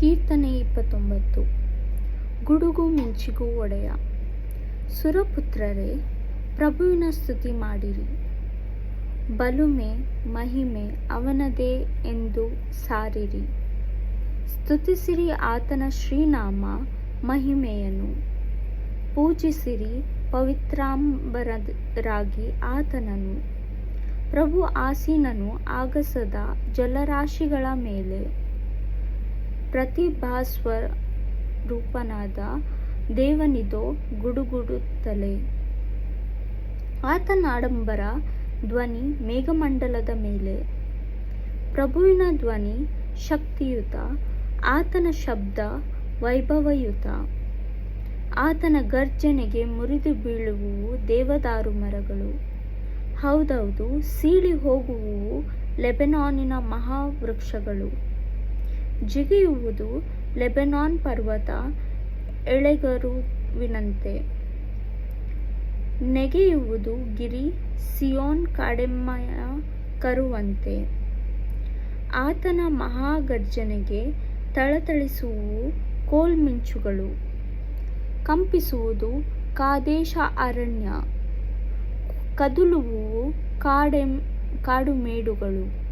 ಕೀರ್ತನೆ ಇಪ್ಪತ್ತೊಂಬತ್ತು. ಗುಡುಗು ಮಿಂಚಿಗೂ ಒಡೆಯ. ಸುರಪುತ್ರರೇ, ಪ್ರಭುವಿನ ಸ್ತುತಿ ಮಾಡಿರಿ. ಬಲುಮೆ, ಮಹಿಮೆ ಅವನದೇ ಎಂದು ಸಾರಿರಿ. ಸ್ತುತಿಸಿರಿ ಆತನ ಶ್ರೀನಾಮ ಮಹಿಮೆಯನ್ನು ಪೂಜಿಸಿರಿ ಪವಿತ್ರಾಂಬರರಾಗಿ ಆತನನು ಪ್ರಭು ಆಸೀನನು ಆಗಸದ ಜಲರಾಶಿಗಳ ಮೇಲೆ. ಪ್ರತಿಭಾಸ್ವರೂಪನಾದ ದೇವನಿದೋ ಗುಡುಗುಡುತ್ತಲೇ. ಆತನ ಆಡಂಬರ ಧ್ವನಿ ಮೇಘಮಂಡಲದ ಮೇಲೆ. ಪ್ರಭುವಿನ ಧ್ವನಿ ಶಕ್ತಿಯುತ, ಆತನ ಶಬ್ದ ವೈಭವಯುತ. ಆತನ ಗರ್ಜನೆಗೆ ಮುರಿದು ಬೀಳುವುವು ದೇವದಾರು ಮರಗಳು. ಹೌದೌದು, ಸೀಳಿ ಹೋಗುವುವು ಲೆಬೆನಾನಿನ ಮಹಾವೃಕ್ಷಗಳು. ಜಿಗಿಯುವುದು ಲೆಬೆನಾನ್ ಪರ್ವತ ಎಳೆಗರುವಿನಂತೆ. ನೆಗೆಯುವುದು ಗಿರಿ ಸಿಯೋನ್ ಕಾಡೆಮ್ಮಯ ಕರುವಂತೆ. ಆತನ ಮಹಾಗರ್ಜನೆಗೆ ತಳತಳಿಸುವು ಕೋಲ್ಮಿಂಚುಗಳು. ಕಂಪಿಸುವುದು ಕಾದೇಶ ಅರಣ್ಯ. ಕದುಲುವು ಕಾಡೆಂ ಕಾಡುಮೇಡುಗಳು.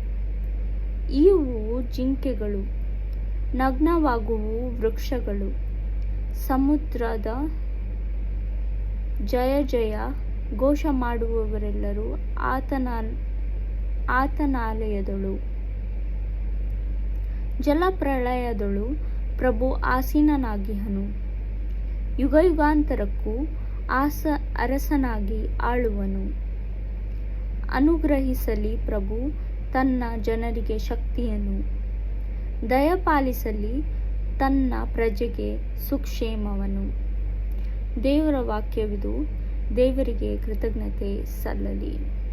ಈವು ಜಿಂಕೆಗಳು. ನಗ್ನವಾಗುವುವು ವೃಕ್ಷಗಳು. ಸಮುದ್ರದ ಜಯ ಜಯ ಘೋಷ ಮಾಡುವವರೆಲ್ಲರೂ ಆತನ, ಆತನಾಲಯದಳು. ಜಲಪ್ರಳಯದಳು ಪ್ರಭು ಆಸೀನನಾಗಿಹನು. ಯುಗಯುಗಾಂತರಕ್ಕೂ ಆಸ, ಅರಸನಾಗಿ ಆಳುವನು. ಅನುಗ್ರಹಿಸಲಿ ಪ್ರಭು ತನ್ನ ಜನರಿಗೆ ಶಕ್ತಿಯನ್ನು. ದಯಪಾಲಿಸಲಿ ತನ್ನ ಪ್ರಜೆಗೆ ಸುಕ್ಷೇಮವನು. ದೇವರ ವಾಕ್ಯವಿದು ದೇವರಿಗೆ ಕೃತಜ್ಞತೆ ಸಲ್ಲಲಿ.